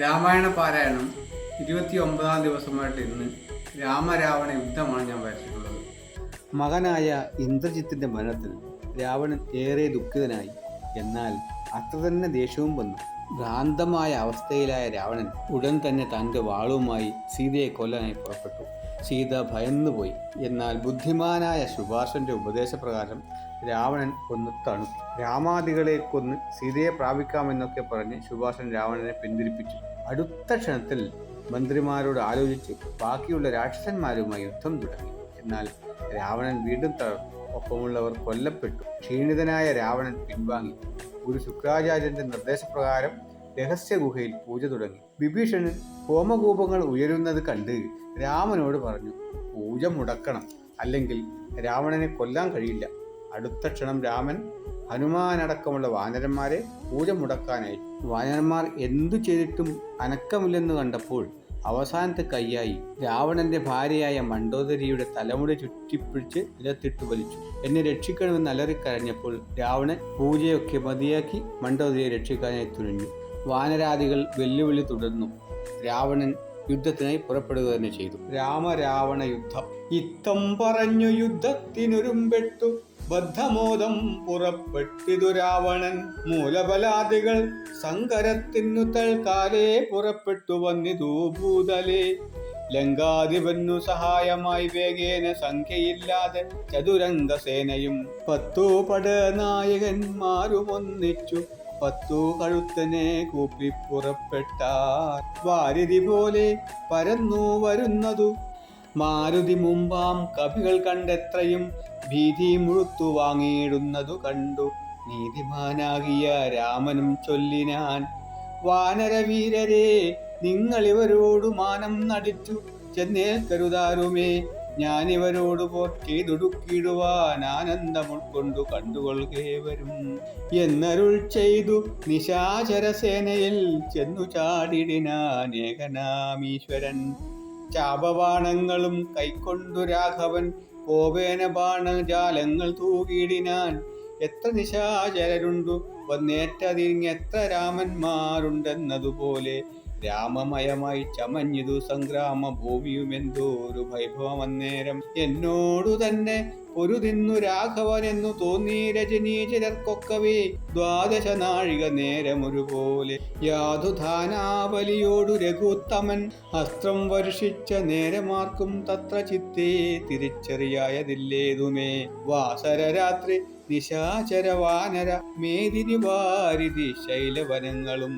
രാമായണ പാരായണം ഇരുപത്തി ഒമ്പതാം ദിവസമായിട്ട് ഇന്ന് രാമരാവണ യുദ്ധമാണ് ഞാൻ വരച്ചിട്ടുള്ളത്. മകനായ ഇന്ദ്രജിത്തിന്റെ മരണത്തിൽ രാവണൻ ഏറെ ദുഃഖിതനായി. എന്നാൽ അത്ര തന്നെ ദേഷ്യവും വന്നു. ഭ്രാന്തമായ അവസ്ഥയിലായ രാവണൻ ഉടൻ തന്നെ തന്റെ വാളുമായി സീതയെ കൊല്ലാനായി പുറപ്പെട്ടു. സീത ഭയന്നുപോയി എന്നാൽ ബുദ്ധിമാനായ സുഭാഷന്റെ ഉപദേശപ്രകാരം രാവണൻ ഒന്ന് തണു. രാമാദികളെ കൊന്ന് സീതയെ പ്രാപിക്കാമെന്നൊക്കെ പറഞ്ഞ് സുഭാഷൻ രാവണനെ പിന്തിരിപ്പിച്ചു. അടുത്ത ക്ഷണത്തിൽ മന്ത്രിമാരോട് ആലോചിച്ച് ബാക്കിയുള്ള രാക്ഷസന്മാരുമായി യുദ്ധം തുടങ്ങി. എന്നാൽ രാവണൻ വീണ്ടും തളർന്നു. ഒപ്പമുള്ളവർ കൊല്ലപ്പെട്ടു. ക്ഷീണിതനായ രാവണൻ പിൻവാങ്ങി. ഗുരു ശുക്രാചാര്യന്റെ നിർദ്ദേശപ്രകാരം രഹസ്യ ഗുഹയിൽ പൂജ തുടങ്ങി. വിഭീഷണൻ ഹോമകൂപങ്ങൾ ഉയരുന്നത് കണ്ട് രാമനോട് പറഞ്ഞു പൂജ മുടക്കണം. അല്ലെങ്കിൽ രാവണനെ കൊല്ലാൻ കഴിയില്ല. അടുത്ത ക്ഷണം രാമൻ ഹനുമാനടക്കമുള്ള വാനരന്മാരെ പൂജ മുടക്കാനായി. വാനരന്മാർ എന്തു ചെയ്തിട്ടും അനക്കമില്ലെന്ന് കണ്ടപ്പോൾ അവസാനത്തെ കൈയായി രാവണന്റെ ഭാര്യയായ മണ്ടോദരിയുടെ തലമുടി ചുറ്റിപ്പിടിച്ച് നിലത്തിട്ട് വലിച്ചു. എന്നെ രക്ഷിക്കണമെന്ന് അലറിക്കരഞ്ഞപ്പോൾ രാവണൻ പൂജയൊക്കെ മതിയാക്കി മണ്ടോദരിയെ രക്ഷിക്കാനായി തുനിഞ്ഞു. വാനരാദികൾ വെല്ലുവിളി തുടർന്നു. രാവണൻ യുദ്ധത്തിനായി പുറപ്പെടുക തന്നെ ചെയ്തു. രാമരാവണ യുദ്ധം. ഇത്തം പറഞ്ഞു യുദ്ധത്തിനൊരുമ്പെട്ടു. ബദ്ധമോദം പുറപ്പെട്ടിതു രാവണൻ മൂലബലാദികൾ സങ്കരത്തിനു തൽക്കാലേ പുറപ്പെട്ടു വന്നിതു ഭൂതലേ. ലങ്കാധിപന്നു സഹായമായി വേഗേന സംഖ്യയില്ലാതെ ചതുരംഗ സേനയും പത്തു പടനായകന്മാരും ഒന്നിച്ചു പത്തു കഴുത്തനെ കൂപ്പി പുറപ്പെട്ട വാരിതി പോലെ പരന്നു വരുന്നതു. മാരുതി മുമ്പാം കവികൾ കണ്ടെത്രയും ഭീതി മുഴുത്തു വാങ്ങിയിടുന്നതു കണ്ടു. നീതിമാനാകിയ രാമനും ചൊല്ലിനാൻ വാനരവീരരെ നിങ്ങൾ ഇവരോടു മാനം നടിച്ചു. ചെന്നേൽക്കരുതാരുമേ ഞാൻ ഇവരോട് പോർ ചെയ്തൊടുക്കിടുവാൻ ആനന്ദം ഉൾക്കൊണ്ടു കണ്ടുകൊള്ളുകേവരും. എന്നരുൾ ചെയ്തു നിശാചരസേനയിൽ ചെന്നു ചാടിടിനാൻ ഏകനാമീശ്വരൻ. ചാപബാണങ്ങളും കൈക്കൊണ്ടു രാഘവൻ. കോപേന ബാണജാലങ്ങൾ തൂകിടിനാൻ എത്ര നിശാചരരുണ്ടു. എത്ര രാമന്മാരുണ്ടെന്നതുപോലെ രാമമയമായി ചമഞ്ഞിതു സംഗ്രാമ ഭൂമിയുമെന്തോരു വൈഭവം അന്നേരം. എന്നോടു തന്നെ പൊരുതിന്നു രാഘവനെന്നു തോന്നി രജനീചരർക്കൊക്കവേ ദ്വാദശ നാഴിക നേരമൊരുപോലെ യാതുധാനാവലിയോടു രഘുത്തമൻ അസ്ത്രം വർഷിച്ച നേരമാർക്കും തത്ര ചിത്തേ തിരിച്ചറിയായതില്ലേതുമേ. വാസര രാത്രി നിശാചര വാനര മേദിനി വാരിതി ശൈലവനങ്ങളും